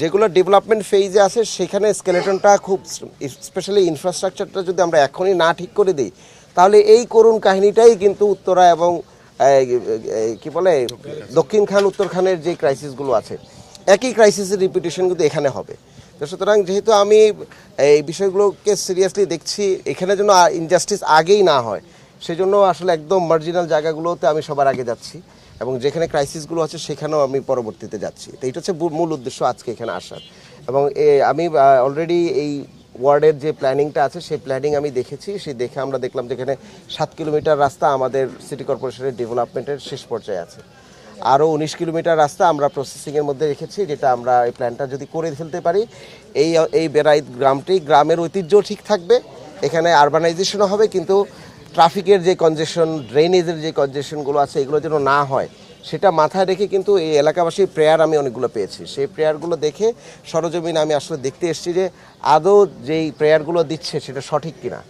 যেগুলো ডেভেলপমেন্ট ফেজে আছে, সেখানে স্কেলেটনটা খুব স্পেশালি ইনফ্রাস্ট্রাকচারটা যদি আমরা এখনই না ঠিক করে দিই, তাহলে এই করুণ কাহিনীটাই কিন্তু উত্তরা এবং কি বলে? দক্ষিণ খান, উত্তর খানের যে ক্রাইসিসগুলো আছে, একই ক্রাইসিসের রিপিটেশন কিন্তু এখানে হবে। তো সুতরাং যেহেতু আমি এই বিষয়গুলোকে সিরিয়াসলি দেখছি, এখানে যেন ইনজাস্টিস আগেই না হয় সেজন্য আসলে একদম মার্জিনাল জায়গাগুলোতে আমি সবার আগে যাচ্ছি এবং যেখানে ক্রাইসিসগুলো আছে সেখানেও আমি পরবর্তীতে যাচ্ছি। তো এটা হচ্ছে মূল উদ্দেশ্য আজকে এখানে আসার। এবং আমি অলরেডি এই ওয়ার্ডের যে প্ল্যানিংটা আছে সেই প্ল্যানিং আমি দেখেছি। সেই দেখে আমরা দেখলাম যে এখানে সাত কিলোমিটার রাস্তা আমাদের সিটি কর্পোরেশনের ডেভেলপমেন্টের শেষ পর্যায়ে আছে। আরও উনিশ কিলোমিটার রাস্তা আমরা প্রসেসিংয়ের মধ্যে রেখেছি, যেটা আমরা এই প্ল্যানটা যদি করে ফেলতে পারি, এই এই বেড়াইত গ্রামটি, গ্রামের ঐতিহ্য ঠিক থাকবে, এখানে আরবানাইজেশনও হবে, কিন্তু ট্রাফিকের যে কনজেশন ড্রেনেজের যে কনজেশনগুলো আছে, এগুলো যেন না হয়, সেটা মাথায় রেখে কিন্তু এই এলাকাবাসীর প্রেয়ার আমি অনেকগুলো পেয়েছি। সেই প্রেয়ারগুলো দেখে সরজমিন আমি আসলে দেখতে এসেছি যে আদৌ যেই প্রেয়ারগুলো দিচ্ছে, সেটা সঠিক কিনা।